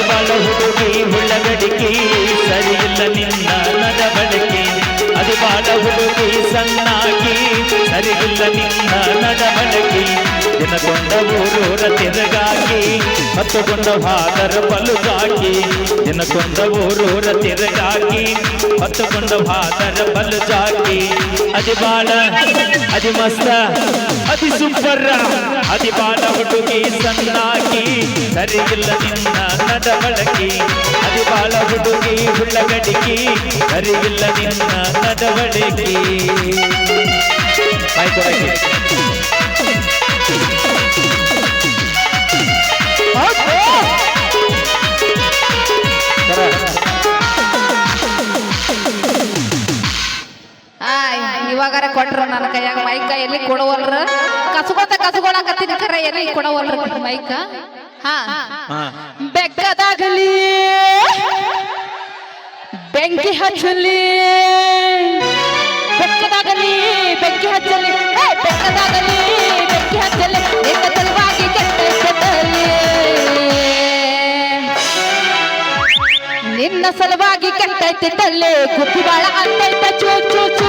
ಅದಿಬಾಳ ಹುಡುಗಿ ಹುಳಗಡಿಕೆ ಸರಿಯಿಲ್ಲ ನಿನ್ನ ನಡವಳಿಕೆ ಅದಿಬಾಳ ಹುಡುಗಿ ಸಣ್ಣಾಗಿ ಸರಿಯಿಲ್ಲ ನಿನ್ನ ನಡವಳಿಕೆ ದಿನಗೊಂಡ ಊರೂರ ತಿರುಗಾಕಿ ಹತ್ತುಕೊಂಡ ಹಾದರ ಬಲುಗಾಕಿ. ದಿನಕೊಂಡ ಊರೂರ ತಿರುಗಾಕಿ ಹತ್ತುಕೊಂಡ ಹಾದರ ಬಲುಜಾಕಿ ಅದಿ ಬಾಳ ಅದಿ ಮಸ್ತ ಅದಿ ಸೂಪರ್ ಅದಿ ಬಾಳ ಹುಡುಗಿ ಸಣ್ಣಾಗಿ ಸರಿಯಿಲ್ಲ ನಿನ್ನ ನಡವಳಿಕೆ ಅದಿ ಬಾಳ ಹುಡುಗಿ ಹುಳ್ಳಗಡಿಕೆ ಸರಿಯಿಲ್ಲ ನಿನ್ನ ನಡವಳಿಕೆ ಬಾಯ್ ಕೊಡಕ್ಕೆ ಇವಾಗಾರ ಕೊಟ್ರ ನನ್ನ ಕೈಯಾಗ ಮೈಕ ಎಲ್ಲಿ ಕೊಡವಲ್ರ? ಕಸಗೋತ ಕಸಗೋಳಕತ್ತಿನ ಕರ ಎಲ್ಲಿ ಕೊಡವಲ್ರ ಮೈಕ? ಹಾ. ಬೆಕ್ಕದಾಗಲಿ ಬೆಂಕಿ ಹಚ್ಚಲಿ ಬೆಕ್ಕದಾಗಲಿ ಬೆಂಕಿ ಹಚ್ಚಲಿ. ಬೆಕ್ಕದಾಗಲಿ ಬೆಂಕಿ ಹಚ್ಚಲಿ. ನಿನ್ನ ಸಲುವಾಗಿ ಕೆಟ್ಟ ಕೆಟ್ಟಲಿ. ನಿನ್ನ ಸಲುವಾಗಿ ಕೆಟ್ಟೈತಿ ತಲ್ಲೆ ಕುಪ್ಪಿ ಬಾಳ ಅಂತೈತ ಚೂ ಚೂ ಚೂ.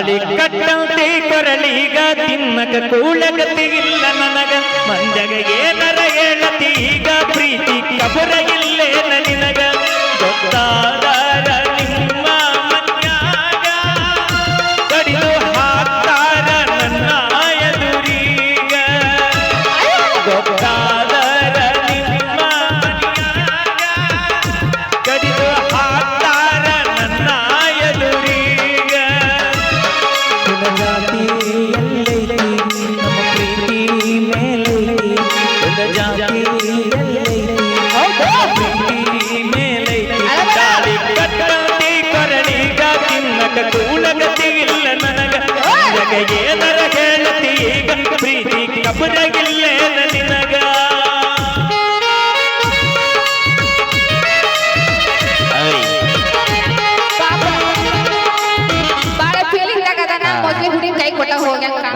ತಾಳಿ ಕಟ್ಟಂತೆ ಕೊರಳೀಗ ತಿನ್ನಕ ಕೂಳಗತಿಗಿಲ್ಲ ನನಗ. ಮಂಜಗ ಏನರ ಹೇಳತಿ ಈಗ ಪ್ರೀತಿ ಕಬುರಗಿಲ್ಲೇನ ನಿನಗ. ಗೊತ್ತಾದಾರ ನಿಮ್ಮ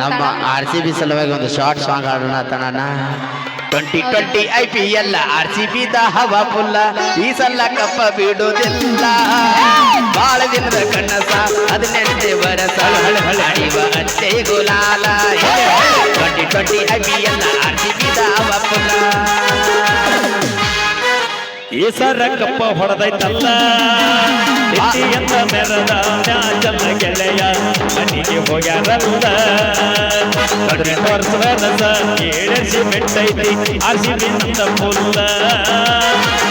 ನಮ್ಮ ಆರ್ ಸಿ ಬಿ ಸಲುವಾಗಿ ಒಂದು ಶಾರ್ಟ್ ಸಾಂಗ್ ಹಾಡೋಣ ತಣ್ಣ twenty twenty I P L R C B the ಹವಾ ಫುಲ್ಲ ಈ ಸಲ ಕಪ್ಪ ಬಿಡುವುದಿಲ್ಲ. ಬಾಳ ದಿನದ ಕಣ್ಣಸ ಹದಿನೆಂಟೇ ಬರಸ ಅಡಿವ ಅತ್ತೆ ಗುಲಾಲ. Twenty twenty I P L R C B the ಹವಾ ಫುಲ್ಲ ಈ ಸಲ ಕಪ್ಪ ಹೊಡೆದೈತಲ್ಲ. ಇಂಡಿಯಿಂದ ಮೆರದ ಮ್ಯಾಚಲ್ಲ ಗೆಳೆಯ ಮನೆಗೆ ಹೋಗ್ಯಾರಲ್ಲ ಹದಿನೆಂಟು ವರ್ಷದ ರಸ ಏಳಸಿ ಬಿಟ್ಟೈತಿ ಆಸಿಬಿಂದ ಫುಲ್ಲ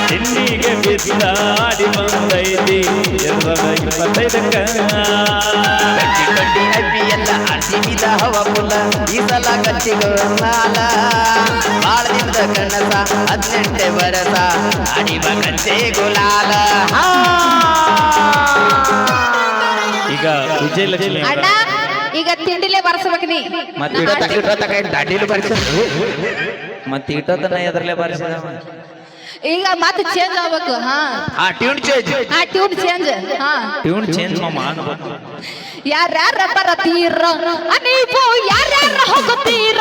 ತಿನ್ನಿಗೆ ಬಿದ್ದ ಆಡಿ ಬಂದೈತಿ ಎರಡರ ಇಪ್ಪತ್ತೈದಕ್ಕ. ಟ್ವೆಂಟಿ ಟ್ವೆಂಟಿ ಅಡ್ಡಿ ಎಲ್ಲ ಎಲ್ ಆರ್ ಸಿ ಬಿ ದ ಹವಾ ಫುಲ್ಲ ಈ ಸಲ ಕಚ್ಚಿಗೋಲಾಲ ಬಾಳ ದಿನದ ಕನಸ ಹದಿನೆಂಟೇ ವರಸ ಅಡಿವ ಕಚ್ಚೆ ಗುಲಾಲ. ಈಗ ವಿಜಯಲಕ್ಷ್ಮಿ ಅಣ್ಣ ಈಗ ತಿಂಡಿಲೇ ಬರ್ಸ್ಬೇಕು ನೀ ಮತ್ತೆ. ದಾಡಿಲು ಬರ್ಸಿದ್ರು ಮತ್ತೆ ಇಟ್ಟತನ ಎದರಲ್ಲೇ ಬಾರಿಸಿದ ಈಗ ಮತ್ತೆ ಚೇಂಜ್ ಆಗ್ಬೇಕು ಹಾ. ಆ ಟ್ಯೂನ್ ಚೇಂಜ್ ಆ ಟ್ಯೂನ್ ಚೇಂಜ್ ಹಾ. ಟ್ಯೂನ್ ಚೇಂಜ್ ಮಾಮ ಯಾರ್ಯಾರ ಬರತೀರ ನೀವು ಯಾರ್ಯಾರ ಹೋಗುತ್ತೀರ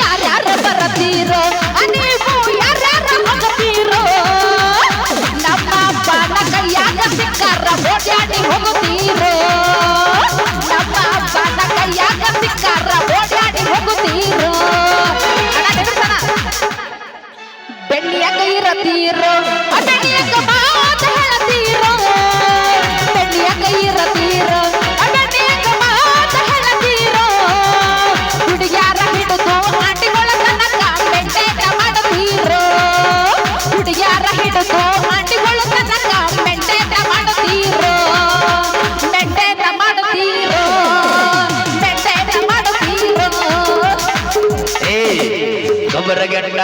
ಯಾರ್ಯಾರ ಬರತೀರ ನೀವು ನೆನಪಣ್ಣ? ಬೆಳ್ಳಿಯ ಮಾತ ಹೇಳತೀರೋ? ಬೆಳ್ಳಿಯ ಕೈ ಇರತೀರೋ?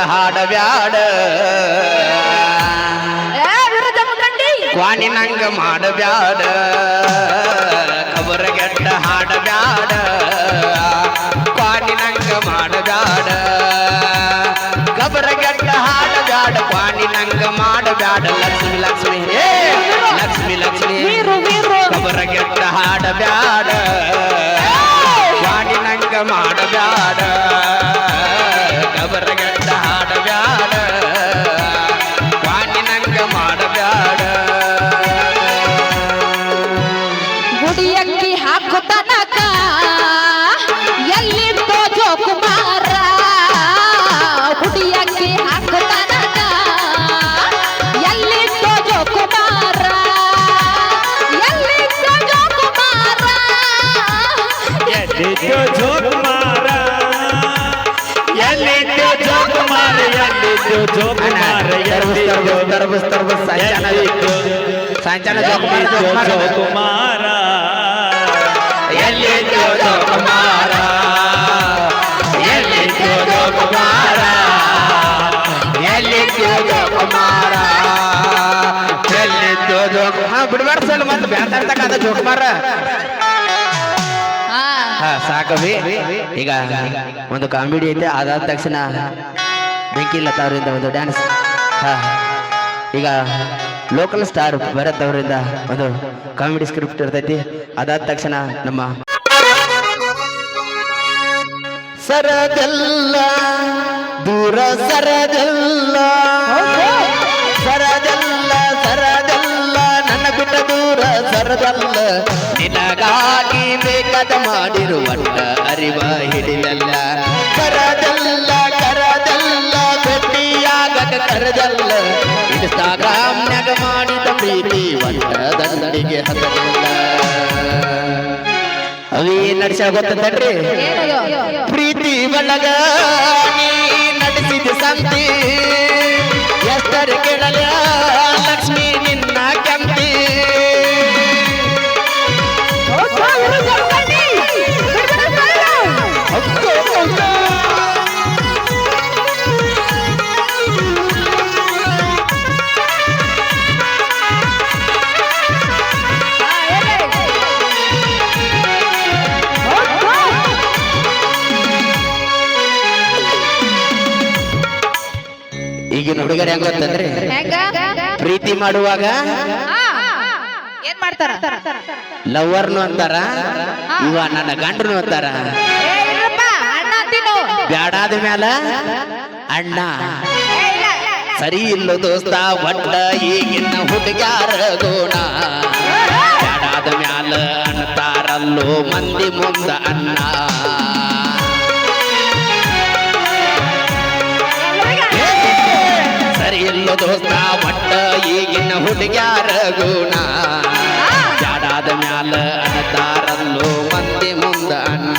ಹಾಡಬ್ಯಾಡ ಕ್ವಾಣಿನಂಗ ಮಾಡಬ್ಯಾಡ ಕಬರಗೆಟ್ಟ ಹಾಡಬ್ಯಾಡ ಕ್ವಾಣಿನಂಗ ಮಾಡಬ್ಯಾಡ ಕಬರಗೆಟ್ಟ ಹಾಡಬ್ಯಾಡ ಕ್ವಾಣಿನಂಗ ಮಾಡಬ್ಯಾಡ ಲಕ್ಷ್ಮಿ ಲಕ್ಷ್ಮಿ ಲಕ್ಷ್ಮಿ ಲಕ್ಷ್ಮಿ. ಕಬರಗೆಟ್ಟ ಹಾಡಬ್ಯಾಡ ಕ್ವಾಣಿನಂಗ ಮಾಡಬ್ಯಾಡ ಎಲ್ಲಿದ್ಯೋ ತರಬಸ್ ತರಬಸ್ ಸಂಚಾನ ಎಲ್ಲಿ ಎಲ್ಲಿದ್ಯೋ ಜೋಕುಮಾರ ಎಲ್ಲಿದ್ಯೋ ಜೋಕುಮಾರ ಕುಮಾರ ಎಲ್ಲಿ ಎಲ್ಲಿದ್ಯೋ ಜೋಕುಮಾರ ಎಲ್ಲಿದ್ಯೋ ಜೋಕು ಹಾ ಬಿಡ್ಬಾರ್ದು ಸರ್ ಮತ್ತೆ ಬ್ಯಾತಾಡ್ತಕ್ಕ ಜೋಕುಮಾರ ಹಾ. ಹಾ ಸಾಕವಿ. ಈಗ ಒಂದು ಕಾಮಿಡಿ ಐತೆ. ಅದಾದ ತಕ್ಷಣ ಬೆಂಕಿ ಲತಾ ಅವರಿಂದ ಒಂದು ಡ್ಯಾನ್ಸ್ ಹಾ. ಈಗ ಲೋಕಲ್ ಸ್ಟಾರ್ ಭರತ್ ಅವರಿಂದ ಒಂದು ಕಾಮಿಡಿ ಸ್ಕ್ರಿಪ್ಟ್ ಇರ್ತೈತಿ. ಅದಾದ ತಕ್ಷಣ ನಮ್ಮ ಸರದಲ್ಲ, ದೂರ ಸರದಲ್ಲ. ಸರದಲ್ಲ ಸರದಲ್ಲ, ನನ್ನ ಬಿಟ್ಟ ದೂರ ಸರದಲ್ಲ. ನಿನಗಾಗಿ ಬೇಕಾದ ಮಾಡಿರುವಂತ ಅರಿವ ಹಿಡಿದಲ್ಲ ಸರದೆಲ್ಲ ಭೇಟಿಯಾಗದ ಕರೆದಲ್ಲ ಇನ್ಸ್ಟಾಗ್ರಾಮ್ನಾಗ ಮಾಡಿದ ಪ್ರೀತಿ ಒಂದ ದಂಡಿಗೆ ಹತ್ತಲ್ಲ ಅವಿ ನಡ್ಸ ಗೊತ್ತದ್ರಿ ಏನದು? ಪ್ರೀತಿ ಒಳಗ ನಡೆಸಿದ ಸಂತಿ ಎಷ್ಟರ ಕೆಡಲ ಈಗಿನ ಹುಡುಗರು ಹೆಂಗ ಗೊತ್ತಂದ್ರೆ? ಪ್ರೀತಿ ಮಾಡುವಾಗ. ಏನ್ ಮಾಡ್ತಾರ? ಲವರ್ನು ಅಂತಾರ? ಇವ ನನ್ನ ಗಂಡ್ರು ಅಂತಾರ. ಬ್ಯಾಡಾದ ಮ್ಯಾಲ? ಅಣ್ಣ. ಸರಿ ಇಲ್ಲ, ಇಲ್ಲ. ಸರಿ ಇಲ್ಲೋ ದೋಸ್ತ ಒಟ್ಟ ಈಗಿನ ಹುಡುಗ್ಯಾರ ಗೋಣ. ಬ್ಯಾಡಾದ ಮ್ಯಾಲ ಅಂತಾರಲ್ಲೋ ಮಂದಿ ಮುಂದ ಅಣ್ಣ. ಗುಣ. ಜಾಡಾದ ಮ್ಯಾಲ ಅನ್ನತಾರಲ್ಲೋ ಮಂದಿ ಮುಂದ ಅಣ್ಣ.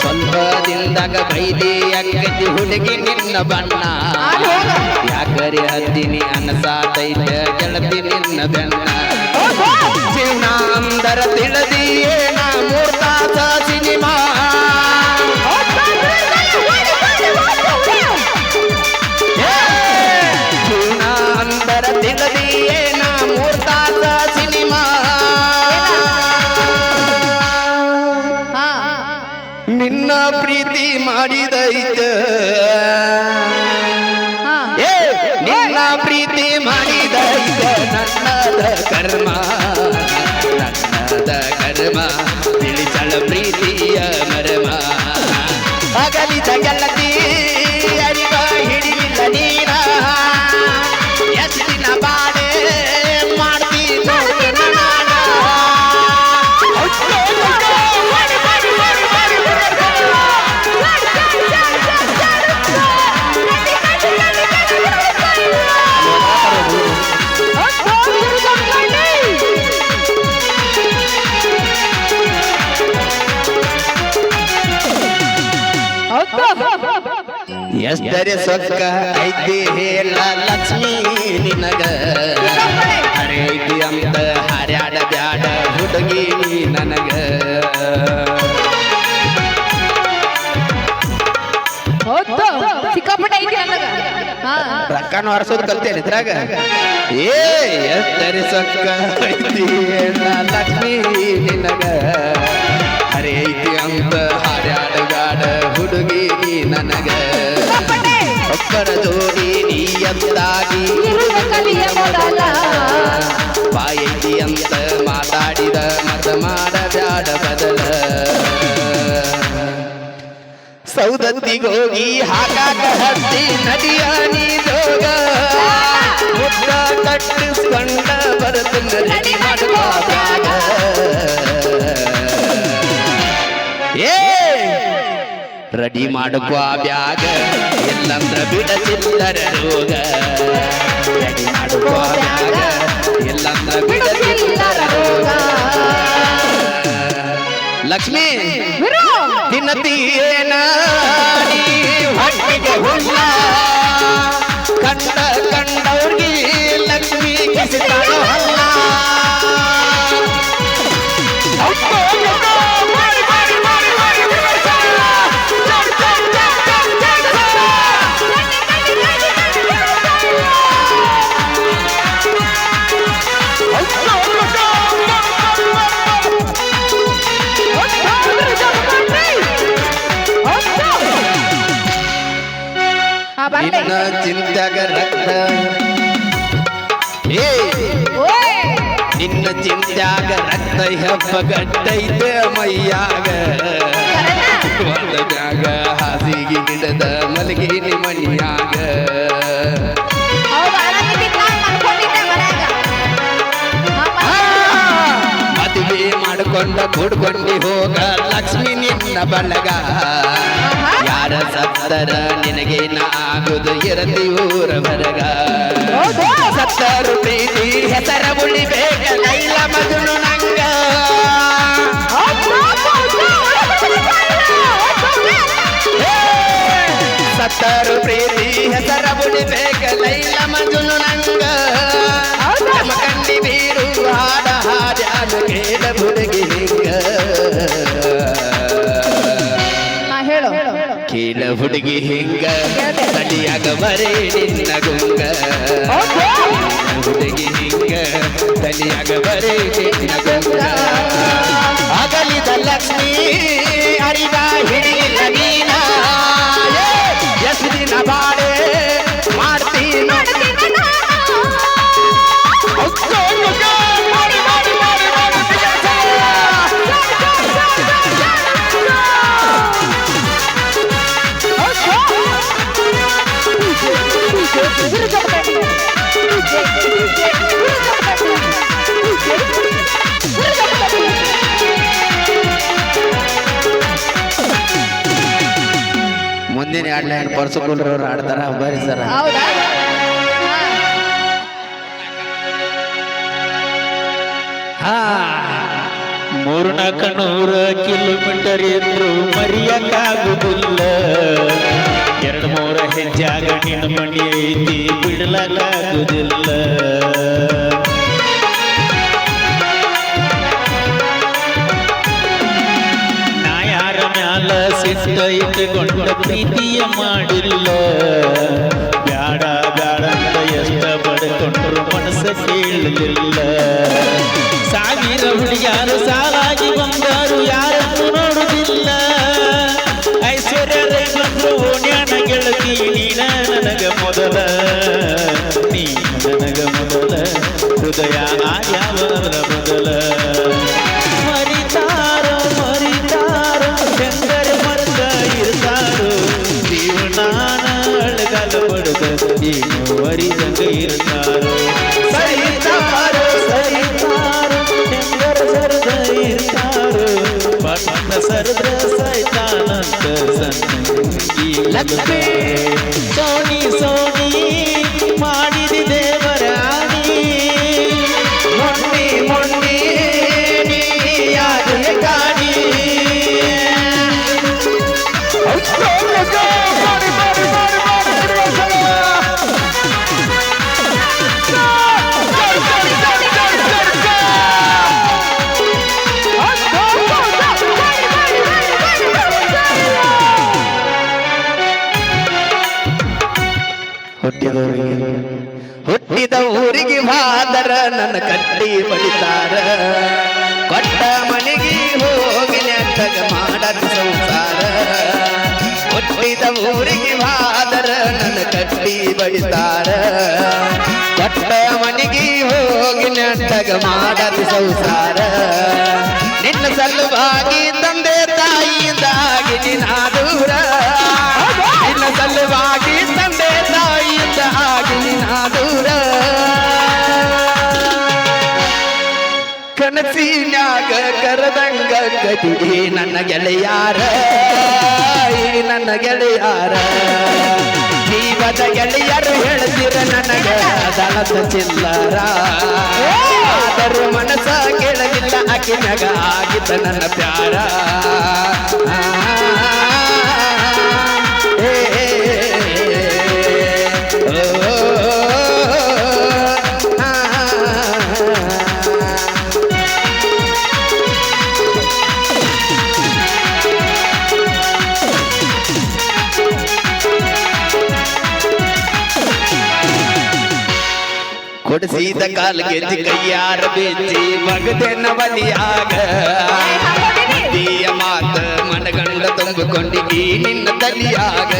ಸ್ವಲ್ಪದಿಂದಾಗ ಬೈದಿ ಅಕ್ಕತಿ ಹುಡುಗಿ ನಿನ್ನ ಬಣ್ಣ. ಯಾಕರಿ ಹತ್ತಿನಿ ಅನಸಾತೈತ ಗೆಳತಿ ನಿನ್ನ ಬೆನ್ನ. ಜೀವನ ಅಂದರ ತಿಳಿದಿ ಏನ ಮೂರ್ ನಿನ್ನ ಪ್ರೀತಿ ಮಾಡಿದೈತ ಎಷ್ಟರೆ ಸೊಕ್ಕ ಐತಿ ಹೇಳ ಲಕ್ಷ್ಮೀ ನಿನಗ. ಹರೈತಿ ಅಂತ ಹರ್ಯಾಡ ಬ್ಯಾಡ ಹುಡುಗಿ ನನಗ. ಐತಿ ರೊಕ್ಕನ ಹೊರಸೋದು ಕಲ್ತೇನೆ ಇದ್ರಾಗ. ಏ ಎತ್ತರಿ ಸೊಕ್ಕ ಐತಿ ಹೆಣ್ಣ ಲಕ್ಷ್ಮೀ ನಿನಗ. ಅರೆ ಐತಿ ಅಂತ ಹಾಡ್ಯಾಡಗಾಡ ಹುಡುಗಿ ನೀ ನನಗ. ಒಬ್ಬರ ಜೋಡಿ ನೀಯಂತಾಗಿ. ಕಲಿಯ ಮೊದಲ. ಬಾಯೈತಿ ಅಂತ ಮಾತಾಡಿದ ಮತ ಮಾಡಬ್ಯಾಡ ಬದಲ. ಸೌದತ್ತಿಗೋಗಿ ಹಾಕಾಕ ಹತ್ತಿ ನದಿಯ ನೀ ಜೋಗ ಮುದ್ದ ಕಟ್ಟಿಸ್ಕೊಂಡ ಬರುತ್ತನ್ನ ರೆಡಿ ಮಾಡುವಾಗ ರೆಡಿ ಮಾಡುವ ಬ್ಯಾಗ. ಎಲ್ಲಂದ್ರ ಬಿಡಚಿಲ್ಲರ ರೋಗ. ರೆಡಿ ಮಾಡುವ ಬ್ಯಾಗ. ಎಲ್ಲಂದ್ರ ಬಿಡಚಿಲ್ಲರ ರೋಗ. ಲಕ್ಷ್ಮಿ ತಿನ್ನತೀಯೇನ ಹುಣ್ಣ. ಹುಲ್ಲ ಕಂಡ ಕಂಡವ್ರಿಗೆ ಅಲ್ಲ ಚಿಂತ್ಯಾಗ ರಕ್ತ ಹೆಪ್ಪಗಟ್ಟೈತೆ ಮೈಯಾಗ ಮ್ಯಾಗ ಹಾಸಿಗೆ ಗಿಡದ ಮಲಗಿರಿ ಮನಿಯಾಗ. ಆ, ಮದುವೆ ಮಾಡಿಕೊಂಡ ಕೂಡ್ಕೊಂಡಿ ಹೋಗ ಲಕ್ಷ್ಮಿ ನಿನ್ನ ಬಳಗ ಯಾರ ಸತ್ತರ ನಿನಗೇನ ಆಗುದು ಇರತಿ ಊರ ಹೌದು. ಸತ್ತರು ಪ್ರೀತಿ ಹೆಸರ ಉಳಿಬೇಕ ಲೈಲ ಮಗನು ನಂಗ! ಸತ್ತರು ಪ್ರೀತಿ ಹೆಸರ ಉಳಿಬೇಕ ಲೈಲ ಮಜುನು ನಂಗ ಕಂಡಿ ಬೀರು ಹಾಡ ಹಾಡ್ಯಾನು ಕೇಳ ಕೀಳ ಹುಡುಗಿ ಹಿಂಗ ತಡಿಯಾಗ ಬರೇ ನಿನ್ನ ಗುಂಗ. ಹುಡುಗಿ ಹಿಂಗ ತಡಿಯಾಗ ಬರೇ ನಿನ್ನ ಗುಂಗ. ಅಗಲಿದ ಲಕ್ಷ್ಮೀ ಅರಿವ ಹಿಡಿಯಿಲ್ಲ ನೀನ. ಎಷ್ಟು ದಿನ ಬಾಳೆ ಮುಂದಿನ ಎರಡು ಲೈನ್ ಪರ್ಸಕೊಂಡ್ರವ್ರು ಆಡ್ತಾರ ಬರ್ರಿ ಸರ್. ಹೌದಾ? ಹಾ. ಮೂರ್ನಾಲ್ಕ ನೂರ ಕಿಲೋಮೀಟರ್ ಇದ್ರು ಮರಿಯಕ್ಕಾಗುದಿಲ್ಲ. ಎರಡು ಮೂರ ಹೆಜ್ಜಾಗ ನಿನ್ನ ಮಣಿ ಐತಿ ಬಿಡಲಾಗುದಿಲ್ಲ ಸಿಟ್ಟ ಇಟ್ಟುಕೊಂಡ ಪ್ರೀತಿಯ ಮಾಡಿಲ್ಲ ಬ್ಯಾಡ ಬ್ಯಾಡ ಅಂತ ಎಷ್ಟ ಪಡ್ಕೊಂಡ್ರು ಮನಸ್ಸ ಕೇಳಲಿಲ್ಲ ಸಾವಿರ ಹುಡುಗಿಯಾರು, ಸಾಲಾಗಿ ಬಂದರು ಯಾರನ್ನು ನೋಡುದಿಲ್ಲ. ಐಶ್ವರ್ಯ ಬಂದ್ರು ಓಣ್ಯಾನ ಗೆಳತಿ ನೀನ ನನಗ ಮೊದಲ. ನೀ ನನಗ ಮೊದಲ. ಹೃದಯ ಆಯಾವರ ಮೊದಲ. ಸಣ್ಣಂಗಿ ಲಕ್ಷ್ಮೀ. ನನ್ನ ಕಟ್ಟಿ ಬಡಿತಾರ. ಕೊಟ್ಟ ಮನೆಗೆ ಹೋಗಿ ನೆಟ್ಟಗ ಮಾಡದ ಸಂಸಾರ. ಕೊಟ್ಟಿದ ಊರಿಗೆ ಮಾದರ ನನ್ನ ಕಟ್ಟಿ ಬಡಿತಾರ. ಕೊಟ್ಟ ಮನೆಗೆ ಹೋಗಿ ನೆಟ್ಟಗ ಮಾಡದ ಸಂಸಾರ. ನಿನ್ನ ಸಲುವಾಗಿ ತಂದೆ ಕನಸಿನ್ಯಾಗ ಕರದಂಗ ಗದಿ ನನ್ನ ಗೆಳೆಯಾರ, ಈ ನನ್ನ ಗೆಳೆಯಾರ. ಜೀವದ ಗೆಳೆಯರು ಹೇಳ್ತಿರ ನನಗ, ದಳದ ಚಿಲ್ಲರ. ಆದರೂ ಮನಸ್ಸ ಕೇಳಲಿಲ್ಲ ಅಕಿನಗ ಆಗಿದ್ದ ನನ್ನ ಪ್ಯಾರ. ಕೊಡಿಸಿದ ಕಾಲ್ ಗೆಜ್ಜಿ ಕೈಯಾರ ಬೆಚ್ಚಿ ಮಗದೆನ್ನ ಬಲಿಯಾಗ. ದಿಯ ಮಾತ ಮನಗಂಡ ತುಂಬಿಕೊಂಡಿಗಿ ನಿನ್ನ ತಲಿಯಾಗ.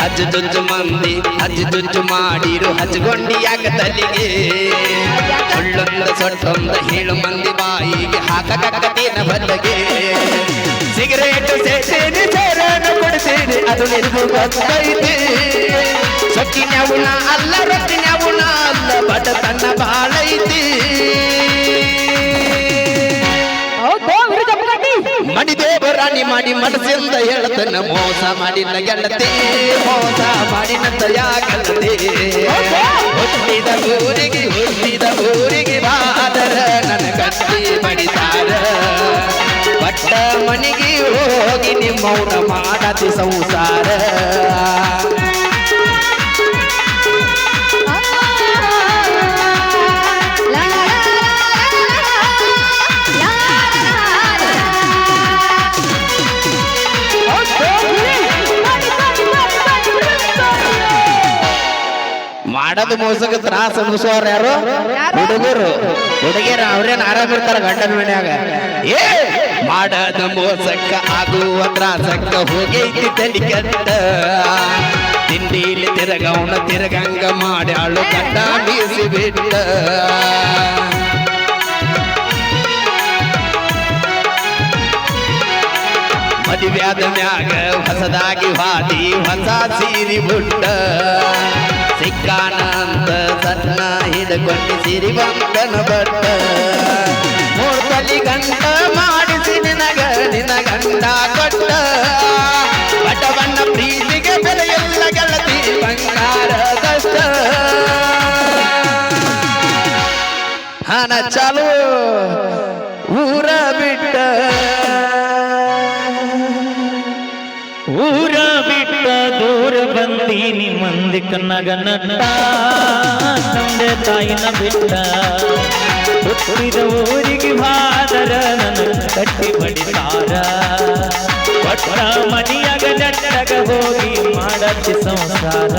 ಹಜ್ಜು ಜುಜ್ಜು ಮಂದಿ ಹಜ್ಜು ಜುಜ್ಜು ಮಾಡಿರು ಹಜ್ಗೊಂಡಿಯಾಗ ತಲಿಗೆ. ಸುಳ್ಳೊಂದ ಸೊಟ್ಟೊಂದ ಹೇಳು ಮಂದಿ ಬಾಯಿಗೆ ಹಾಕಕತ್ತೇನ ಬದಗೆ ಸಿಗರೇಟ್ ಸೇತೇನೆ ಸೇರನ್ನು ಕೊಡ್ತೇನೆ ಅದು ನಿನಗೂ ಗೊತ್ತೈತೆ. ಸೊಕ್ಕಿನ್ಯಾವುನ ಅಲ್ಲ ರೊಕ್ಕಿನ್ಯಾವುನ ಅಲ್ಲ ಬಡತನ ಬಾಳೈತಿ ಮಡಿ ದೇವರಾಣಿ ಮಾಡಿ ಮನಸ್ಸಿಂದ ಹೇಳ್ತನ ಮೋಸ ಮಾಡಿನ ಗೆಳತಿ ಮೋಸ ಮಾಡಿನ ಯಾಗಲ್ಲದೆ ಹುಟ್ಟಿದ ಊರಿಗೆ ಹುಟ್ಟಿದ ಊರಿಗೆ ಬಾದರ ನನ್ನ ಕಟ್ಟಿ ಬಡಿತಾರ. ಪಟ್ಟ ಮನೆಗೆ ಹೋಗಿ ನಿಮ್ಮೌನ ಮಾಡತಿ ಸಂಸಾರ. ಮಾಡದ ಮೋಸಕ್ಕೆ ತ್ರಾಸ ಅನ್ಸೋರ್ ಯಾರು? ಹುಡುಗರು. ಹುಡುಗಿಯರ ಅವ್ರೇನು ಆರಾಮ ಇರ್ತಾರ ಗಂಡನ ಮನ್ಯಾಗ? ಏ ಮಾಡದ ಮೋಸಕ್ಕ ಆಗುವ ತ್ರಾಸಕ್ಕ ಹೋಗೈತಿ ತಲಿ ಕೆಟ್ಟ ತಿಂಡಿಲಿ ತಿರಗವಣ ತಿರಗಂಗ ಮಾಡ್ಯಾಳು ಕಟ್ಟ ಬೀಸಿ ಬಿಟ್ಟ ಮದುವೆ ಆದ ಮ್ಯಾಗ ಹೊಸದಾಗಿ ಹಾದಿ ಹೊಸ ಸೀರಿ ಬುಟ್ಟ ಸಿಕ್ಕಾನ ಸತ್ನ ಸಣ್ಣ ಹಿಡ್ಕೊಂಡು ಸಿರಿ ಬಂದನ ಬಟ್ಟ ಮೂರ್ ತಲಿ ಗಂಟ ಮಾಡಿಸಿ ನಿನಗ ನಿನ ಗಂಡ ಕೊಟ್ಟ. ಬಟವನ್ನ ಪ್ರೀತಿಗೆ ಬೆಲೆಯಲ್ಲ ಗೆಳತಿ ಬಂಗಾರ ಕಷ್ಟ ಹಣ ಚಾಲು ಊರ ಬಿಟ್ಟ. ಬಂದೀನಿ ಮಂದಿ ಕನ್ನಗ ನಟ, ತಂದೆ ತಾಯಿನ ಬಿಟ್ಟ. ಹುಟ್ಟಿದ ಊರಿಗೆ ಮಾದರ ನನ್ನ ಕಟ್ಟಿ ಬಡಿತಾರ ಕೊಟ್ಟ ಮನಿಯಾಗ ಜಟ್ಟಗ ಹೋಗಿ ಮಾಡಕ್ಕೆ ಸಂಸಾರ.